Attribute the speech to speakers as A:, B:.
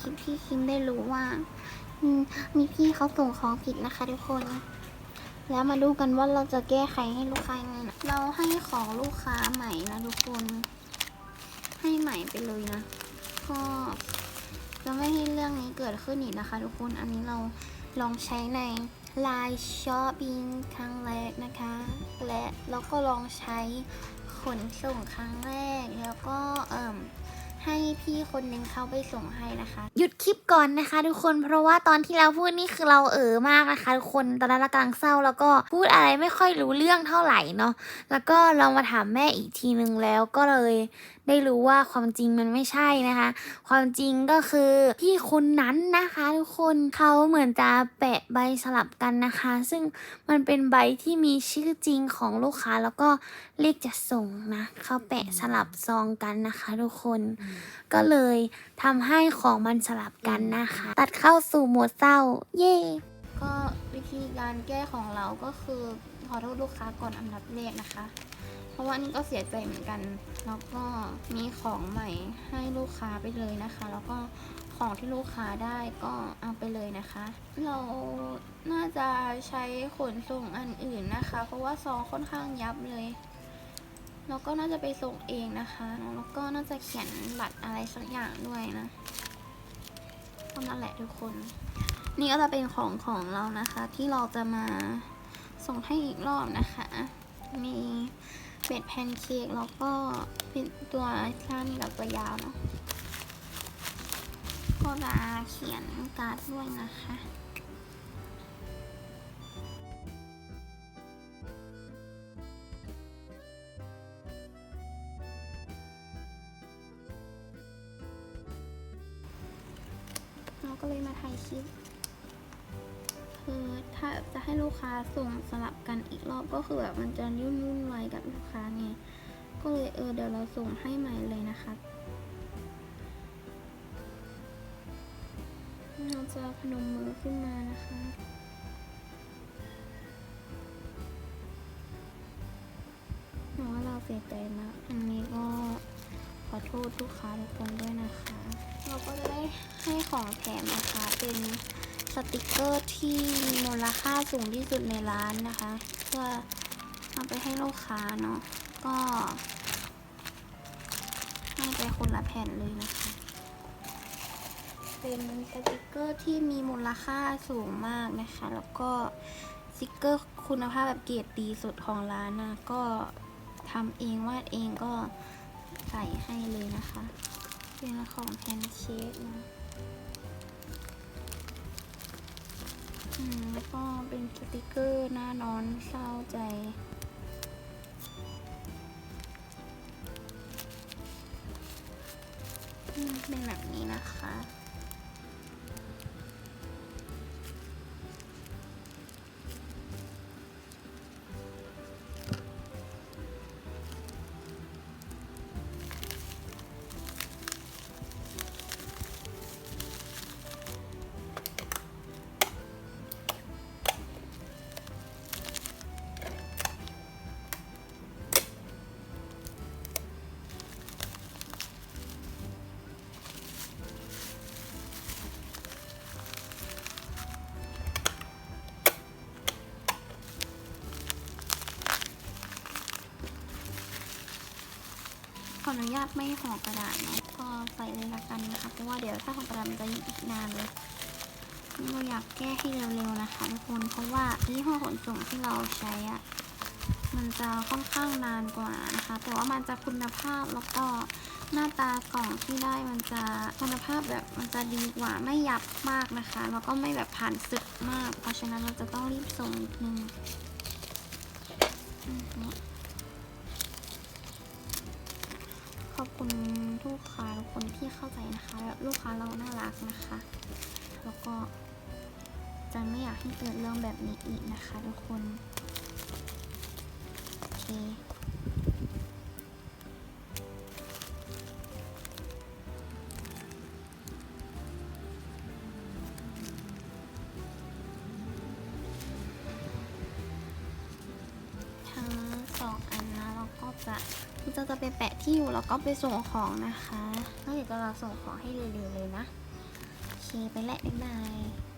A: คลิปที่คิมได้รู้ว่ามีพี่เขาส่งของผิดนะคะทุกคน แล้วมาดูกันว่าเราจะแก้ไขให้ลูกค้ายังไงนะเราให้ของลูกค้าใหม่นะทุกคน ให้ใหม่ไปเลยนะก็จะไม่ให้เรื่องนี้เกิดขึ้นอีกนะคะ ทุกคน อันนี้เราลองใช้ใน Line Shopping ครั้งแรกนะคะ และเราก็ลองใช้ขนส่งครั้งแรก แล้วก็เอ่ม ให้พี่คนหนึ่งเขาไปส่งให้นะคะ หยุดคลิปก่อนนะคะ ทุกคนเพราะว่าตอนที่เราพูดนี่คือเราเอ๋อมากนะคะทุกคนตอนนั้นเรากำลังเศร้าแล้วก็พูดอะไรไม่ค่อยรู้เรื่องเท่าไหร่เนาะแล้วก็ลองมาถามแม่อีกทีนึงแล้วก็เลยได้รู้ว่าความจริงมันไม่ใช่นะคะ ความจริงก็คือพี่คนนั้นนะคะ ทุกคนเขาเหมือนจะแปะใบสลับกันนะคะ ซึ่งมันเป็นใบที่มีชื่อจริงของลูกค้าแล้วก็เลขจะส่งนะเขาแปะสลับซองกันนะคะ ทุกคนก็เลยทำให้ของมันสลับกันนะคะ ตัดเข้าสู่โหมดเศร้า เย่ก็วิธีการแก้ของเราก็คือขอโทษลูกค้าก่อนอันดับแรกนะคะ เพราะว่านี่ก็เสียใจเหมือนกัน แล้วก็มีของใหม่ให้ลูกค้าไปเลยนะคะ แล้วก็ของที่ลูกค้าได้ก็เอาไปเลยนะคะ เราน่าจะใช้ขนส่งอันอื่นนะคะ เพราะว่าซองค่อนข้างยับเลย แล้วก็น่าจะไปส่งเองนะคะ แล้วก็น่าจะเขียนบัตรอะไรสักอย่างด้วยนะก็นั่นแหละทุกคน นี่ก็จะเป็นของของเรานะคะ ที่เราจะมาส่งให้อีกรอบนะคะ มีเป็ดแพนเค้กแล้วก็เป็นตัวสั้นกับตัวยาวเนาะก็จะเขียนการ์ดด้วยนะคะ ก็เลยมาถ่ายคลิปคือถ้าจะให้ลูกค้าส่งสลับกันอีกรอบก็คือแบบมันจะยุ่นวุ่นวกับลูกค้าไงก็เลยเออเดี๋ยวเราส่งให้ใหม่เลยนะคะเราจะพนมมือขึ้นมานะคะหนูว่าเราเสียใจมากอันนี้ก็ ขอโทษลูกค้าทุกคนด้วยนะคะ เราก็จะได้ให้ของแถมนะคะ เป็นสติกเกอร์ที่มีมูลค่าสูงที่สุดในร้านนะคะ เพื่อเอาไปให้ลูกค้าเนาะ ก็ให้ไปคนละแผ่นเลยนะคะ เป็นสติกเกอร์ที่มีมูลค่าสูงมากนะคะ แล้วก็สติกเกอร์คุณภาพแบบเกรดดีสุดของร้านนะ ก็ทำเองวาดเองก็ ใส่ให้เลยนะคะเป็นของแพนด์เชคนะแล้วก็เป็นสติกเกอร์หน้านอนเศร้าใจเป็นแบบนี้นะคะ ขออนุญาตไม่ห่อกระดาษนะก็ใส่เลยละกันนะคะเพราะว่าเดี๋ยวถ้าห่อกระดาษมันจะอีกนานเลยนี่เราอยากแก้ให้เร็วๆนะคะทุกคนเพราะว่ายี่ห้อขนส่งที่เราใช้อะมันจะค่อนข้างนานกว่านะคะแต่ว่ามันจะคุณภาพแล้วก็หน้าตากล่องที่ได้มันจะคุณภาพแบบมันจะดีกว่าไม่ยับมากนะคะแล้วก็ไม่แบบผ่านศึกมาก เพราะฉะนั้นเราจะต้องรีบส่งนิดนึง อือฮึขอบคุณลูกค้าทุกคนที่เข้าใจนะคะแล้วลูกค้าเราน่ารักนะคะ แล้วก็จะไม่อยากให้เกิดเรื่องแบบนี้อีกนะคะ ทุกคน จะไปแปะที่อยู่แล้วก็ไปส่งของนะคะแล้วเดี๋ยวจะเราส่งของให้เร็วๆเลยนะไปแล้วบ๊ายบาย